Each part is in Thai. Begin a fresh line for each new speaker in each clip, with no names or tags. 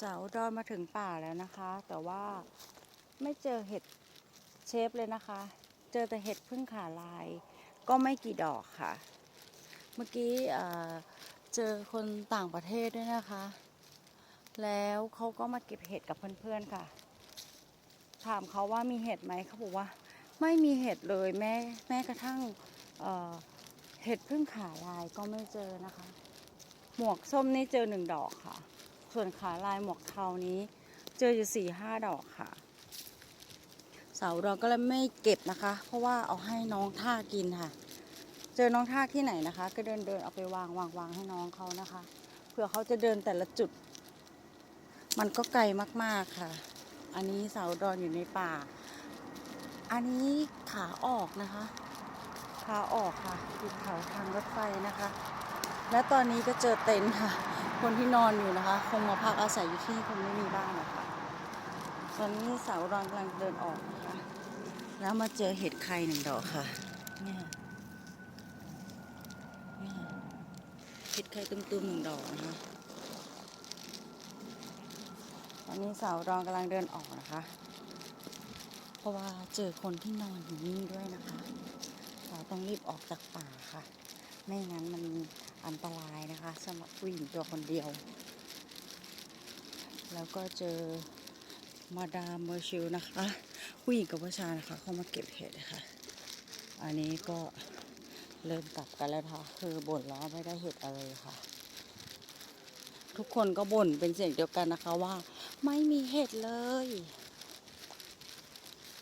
สาวดอนมาถึงป่าแล้วนะคะ แต่ว่าไม่เจอเห็ดเชฟเลยนะคะ เจอแต่เห็ดพึ่งขาลาย ก็ไม่กี่ดอกค่ะ เมื่อกี้เจอคนต่างประเทศด้วยนะคะ แล้วเขาก็มาเก็บเห็ดกับเพื่อนๆค่ะ ถามเขาว่ามีเห็ดไหมเขาบอกว่า ไม่มีเห็ดเลยแม้แม้กระทั่งเอ่อเห็ดพึ่งขาลายก็ไม่เจอนะคะ หมวกส้มนี่เจอหนึ่งดอกค่ะ ส่วนขาลายหมวกเทานี้ เจออยู่สี่ห้าดอกค่ะ เสาเราก็เลยไม่เก็บนะคะ เพราะว่าเอาให้น้องท่ากินค่ะ เจอน้องท่าที่ไหนนะคะ ก็เดินเดินเอาไปวางวางวางให้น้องเขานะคะเผื่อเขาจะเดินแต่ละจุด มันก็ไกลมากๆค่ะ อันนี้เสาดอนอยู่ในป่า อันนี้ขาออกนะคะขาออกค่ะอยู่แถวทางรถไฟนะคะ และตอนนี้ก็เจอเต็นท์ค่ะ คนที่นอนอยู่นะคะ คงมาพักอาศัยอยู่ที่คงไม่มีบ้านนะคะตอนนี้สาวรอนกำลังเดินออกนะคะ แล้วมาเจอเห็ดไข่หนึ่งดอกค่ะเนี่ยเนี่ย เห็ดไข่ตุ้มๆหนึ่งดอกนะคะ ตอนนี้สาวรองกำลังเดินออกนะคะ เพราะว่าเจอคนที่นอนอยู่นี่ด้วยนะคะ เราต้องรีบออกจากป่าค่ะ ไม่งั้นมันอันตรายนะคะสำหรับผู้หญิงตัวคนเดียว แล้วก็เจอมาดามเมอร์ชิลนะคะผู้หญิงกับผู้ชายนะคะเข้ามาเก็บเห็ดนะคะ อันนี้ก็เริ่มกลับกันแล้วนะคะคือบ่นแล้วไม่ได้เห็ดอะไรค่ะ ทุกคนก็บ่นเป็นเสียงเดียวกันนะคะว่า ไม่มีเห็ดเลย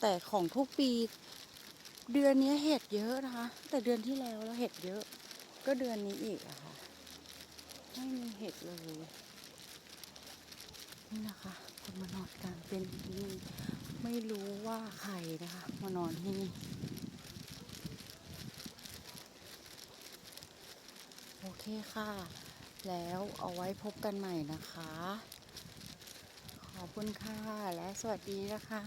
แต่ของทุกปีเดือนนี้เห็ดเยอะนะคะ แต่เดือนที่แล้วแล้วเห็ดเยอะ ก็เดือนนี้อีกอะค่ะ ไม่มีเห็ดเลย นี่นะคะ คนมานอนกลางเป็นท์ที่นี่ไม่รู้ว่าใครนะคะ มานอนที่นี่โอเคค่ะ แล้วเอาไว้พบกันใหม่นะคะ ขอบคุณค่ะ และสวัสดีนะคะ